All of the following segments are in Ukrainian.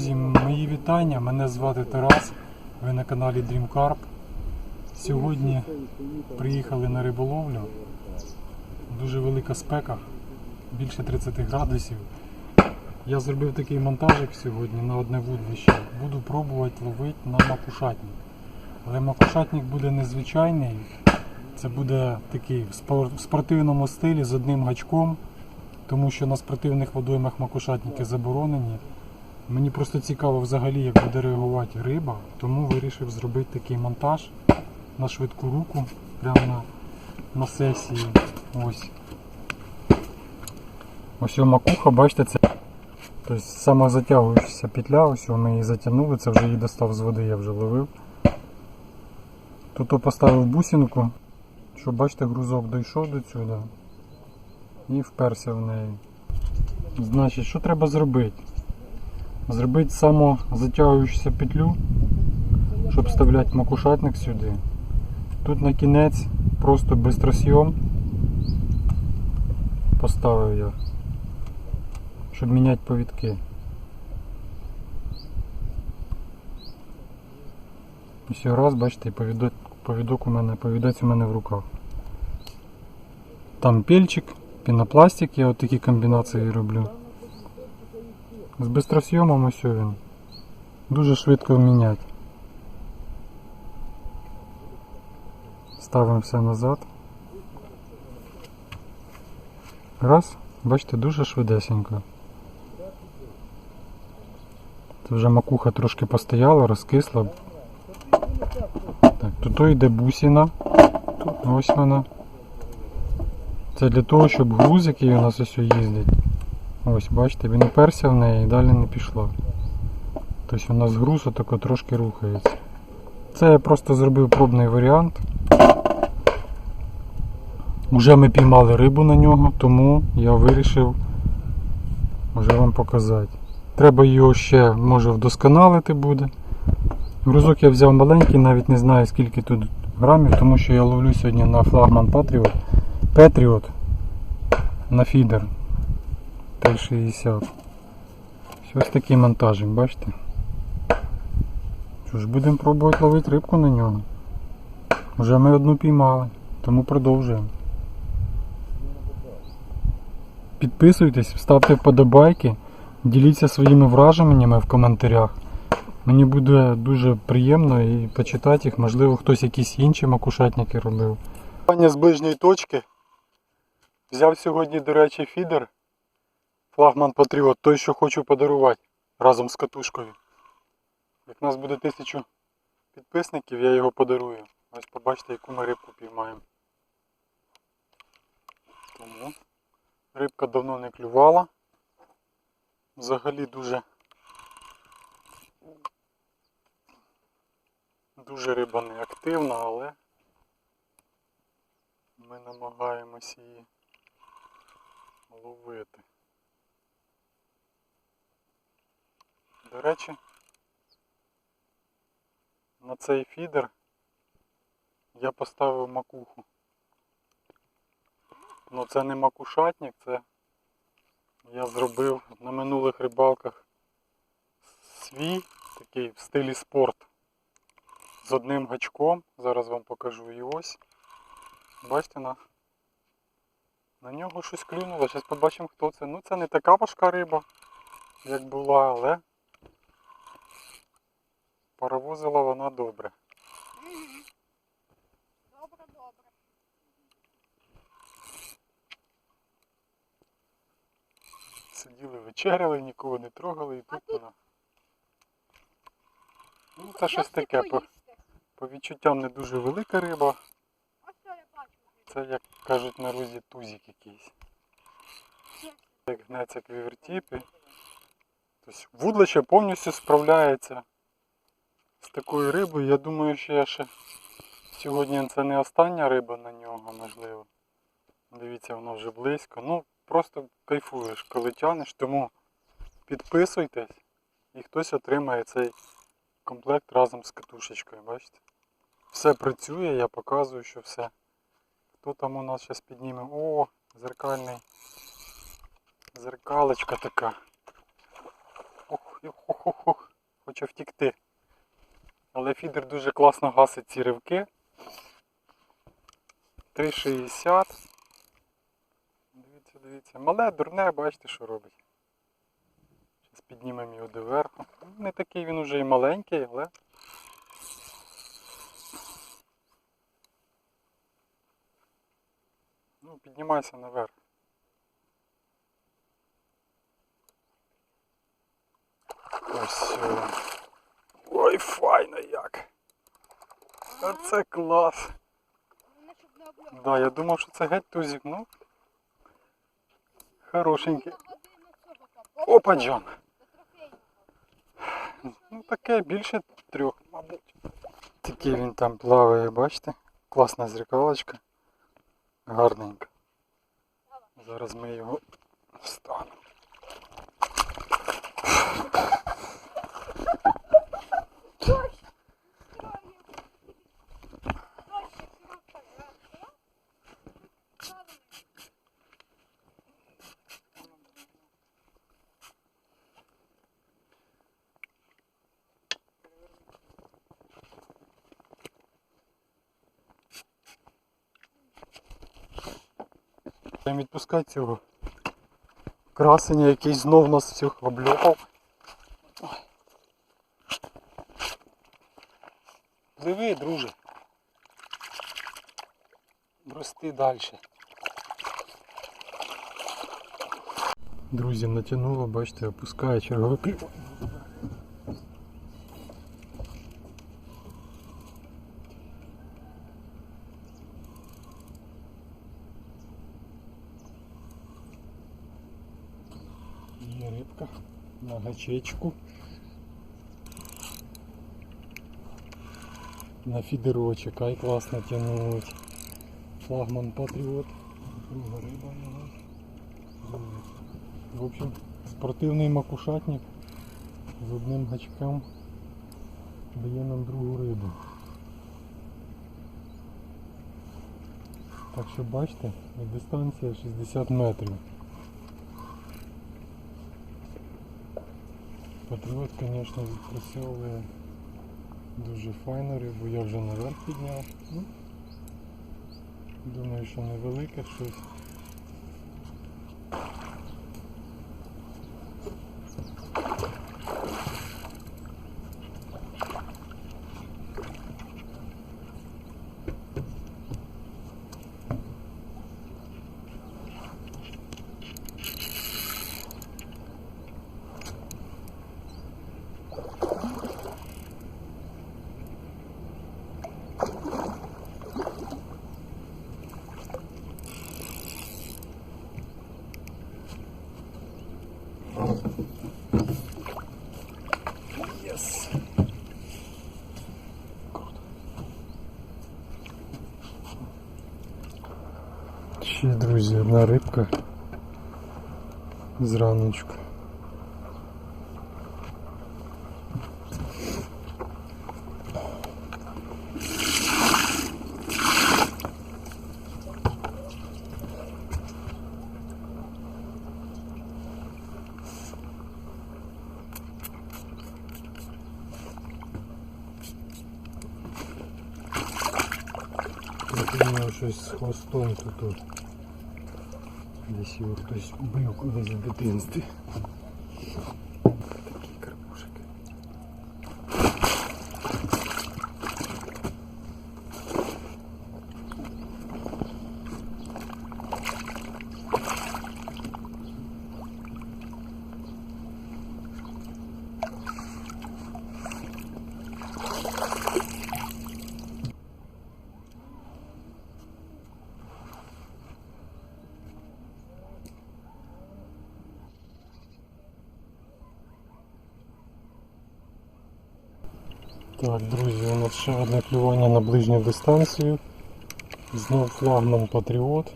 Друзі, мої вітання. Мене звати Тарас. Ви на каналі Dream Carp. Сьогодні приїхали на риболовлю. Дуже велика спека, більше 30 градусів. Я зробив такий монтажик сьогодні на одне вудлище. Буду пробувати ловити на макушатник. Але макушатник буде незвичайний. Це буде такий в спортивному стилі з одним гачком, тому що на спортивних водоймах макушатники заборонені. Мені просто цікаво взагалі, як буде реагувати риба, тому вирішив зробити такий монтаж на швидку руку, прямо на, на сесії. Ось. Ось макуха, бачите, це тобто, сама затягуючася петля, ось ми її затягнули, це вже її достав з води, я вже ловив. Тут поставив бусинку, щоб бачите, грузок дійшов до сюди і вперся в неї. Значить, що треба зробити? Зробити самозатягуючуся петлю, щоб вставляти макушатник сюди. Тут на кінець просто бистросйом поставив я, щоб міняти повідки. Ось його раз, бачите, і повідок, повідок у мене, повідець у мене в руках. Там пельчик, пінопластик, я от такі комбінації роблю. З бистросйомом ось він. Дуже швидко міняти. Все назад. Раз, бачите, дуже швидесенько. Це вже макуха трошки постояла, розкисла. Так, тут йде бусина. Ось вона. Це для того, щоб груз, який у нас ось їздить. Ось, бачите, він уперся в неї і далі не пішла. Тобто у нас груз отако трошки рухається. Це я просто зробив пробний варіант. Уже ми піймали рибу на нього, тому я вирішив вже вам показати. Треба його ще може вдосконалити буде. Грузок я взяв маленький, навіть не знаю скільки тут грамів, тому що я ловлю сьогодні на флагман Patriot. Patriot на фідер. Т-60. Ось такий монтажик, бачите? Що ж, будемо пробувати ловити рибку на нього. Вже ми одну піймали, тому продовжуємо. Підписуйтесь, ставте вподобайки, діліться своїми враженнями в коментарях. Мені буде дуже приємно і почитати їх, можливо, хтось якісь інші макушатники робив. з ближньої точки. Взяв сьогодні, до речі, фідер. Флагман Патріот, той, що хочу подарувати разом з катушкою. Як нас буде тисячу підписників, я його подарую. Ось побачите, яку ми рибку піймаємо. Тому рибка давно не клювала. Взагалі дуже дуже риба не активна, але ми намагаємось її ловити. До речі, на цей фідер я поставив макуху. Ну це не макушатник, це я зробив на минулих рибалках свій такий в стилі спорт з одним гачком. Зараз вам покажу і ось. Бачите на, на нього щось клюнуло. Зараз побачимо хто це. Ну це не така важка риба, як була, але паровозила вона добре. Добре, добре. Сиділи, вечеряли, нікого не трогали і тут вона. Ну, це щось Щось таке. По, по відчуттям не дуже велика риба. Це, як кажуть на рузі, тузик якийсь. Як гнеться квівертіпи. Тобто вудлище повністю справляється з такою рибою. Я думаю, що я ще сьогодні це не остання риба на нього, можливо. Дивіться, воно вже близько. Ну, просто кайфуєш, коли тянеш, тому підписуйтесь і хтось отримає цей комплект разом з катушечкою, бачите? Все працює, я показую, що все. Хто там у нас зараз підніме? О, зеркальний. Зеркалочка така. Ох. Хух-хух-хух. Хоче втікти. Але фідер дуже класно гасить ці ривки. 3,60. Дивіться, дивіться. Мале, дурне, бачите, що робить. Зараз піднімемо його доверху. Не такий він уже і маленький, але. Ну, піднімайся наверх. Ось. Ой, файно як. Оце клас. Да, я думав, що це геть тузик, ну. Хорошенький. Опа, Джон. Ну таке більше трьох, мабуть. Такий він там плаває, бачите? Класна зрікалочка. Гарненька. Зараз ми його встанемо. Будемо відпускати цього красення, який знов нас всіх обльопав. Пливи, друже. Рости далі. Друзі, натягнуло, бачите, опускає черговий клюв. Є рибка на. На фідерочок, ай класно тянуть. Флагман Патріот. Друга риба нас. В общем, спортивний макушатник з одним гачком дає нам другу рибу. Так що бачите, дистанція 60 метрів. Патріот, звісно, відпрацьовує дуже файно рибу, я вже наверх підняв. Ну, думаю, що невелике щось. Друзі, одна рибка зраночку. Я думаю, щось з хвостом тут. Десь його хтось бив колись в дитинстві. Так, друзі, у нас ще одне клювання на ближню дистанцію. Знов флагман Патріот.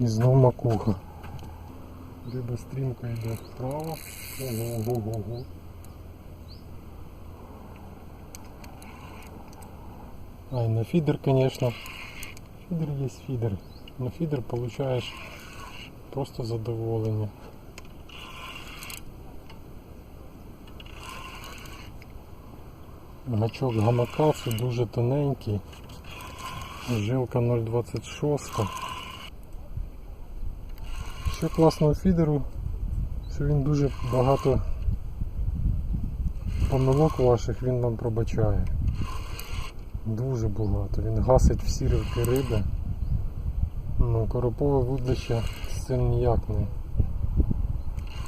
І знов макуха. Риба стрімко йде вправо. Ого-го-го-го. Ай, на фидер, конечно. Фидер есть фидер. На фидер получаешь просто задоволення. Гачок гамакасу дуже тоненький. Жилка 0,26. Ще класного фідеру, що він дуже багато помилок ваших він вам пробачає. Дуже багато. Він гасить всі ривки риби. Ну, коропове вудлище з цим ніяк не.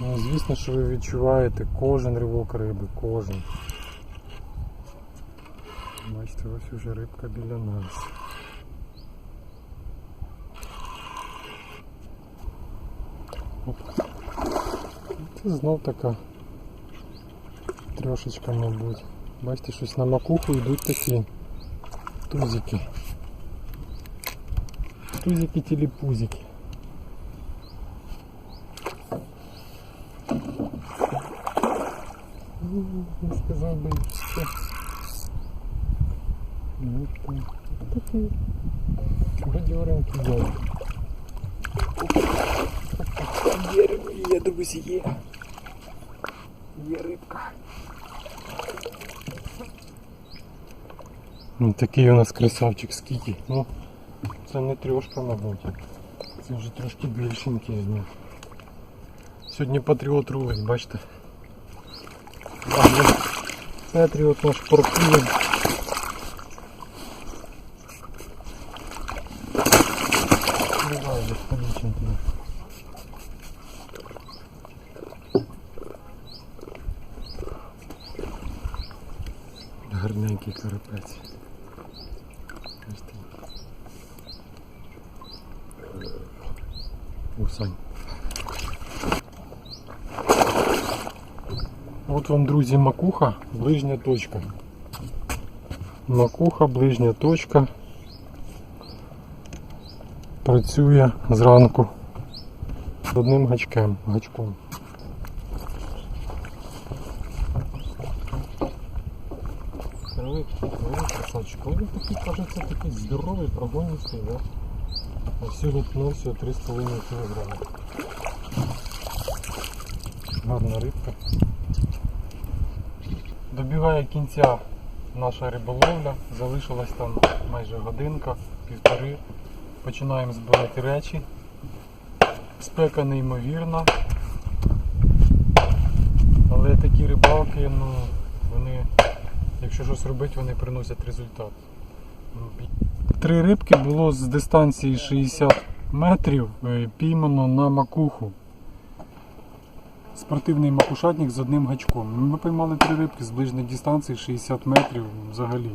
Ну, звісно, що ви відчуваєте кожен ривок риби, кожен. Бачите, ось уже рибка біля нас. Оп. Це знов така трошечка, мабуть. Бачите, щось на макуху йдуть такі тузики. Тузики тіліпузики. Ну, Не сказав би що. Ну, там такий бадьоренький дядь. Є риба, є, друзі, є. Є рибка. Ну, такий у нас красавчик скільки. Ну, це не трьошка, мабуть. Це вже трошки більшенький. Ну. Сьогодні патріот рулить, бачите. Але Патріот наш паркує. Усань. От вам, друзі, макуха, ближня точка. Макуха, ближня точка. Працює зранку з одним гачком. гачком. Красавчик. Він такий, кажеться, такий здоровий, прогоністий, да? Всього ну, всього 3,5 кг. Гарна рибка. Добігає кінця наша риболовля, залишилась там майже годинка, півтори. Починаємо збирати речі. Спека неймовірна. Але такі рибалки, ну, вони, якщо щось робити, вони приносять результат. Три рибки було з дистанції 60 метрів е, піймано на макуху спортивний макушатник з одним гачком. Ми поймали три рибки з ближньої дистанції 60 метрів взагалі.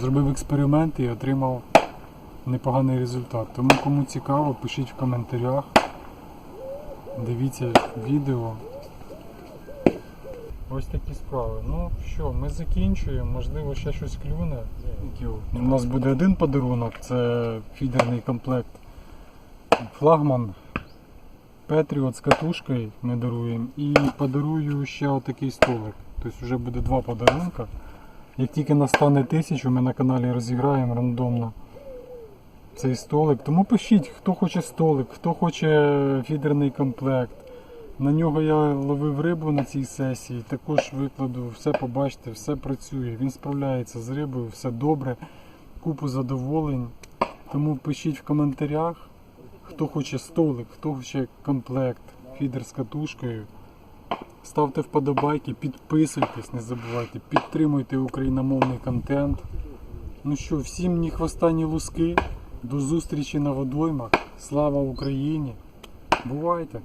Зробив експеримент і отримав непоганий результат. Тому кому цікаво, пишіть в коментарях. Дивіться відео. Ось такі справи. Ну що, ми закінчуємо, можливо ще щось клюне. У нас буде один подарунок, це фідерний комплект. Флагман Петріот з катушкою ми даруємо і подарую ще отакий столик. Тобто вже буде два подарунка. Як тільки настане тисячу, ми на каналі розіграємо рандомно цей столик. Тому пишіть, хто хоче столик, хто хоче фідерний комплект. На нього я ловив рибу на цій сесії, також викладу, все побачите, все працює. Він справляється з рибою, все добре, купу задоволень. Тому пишіть в коментарях. Хто хоче столик, хто хоче комплект, фідер з катушкою. Ставте вподобайки, підписуйтесь, не забувайте, підтримуйте україномовний контент. Ну що, всім ні хвоста, ні луски. До зустрічі на водоймах. Слава Україні! Бувайте!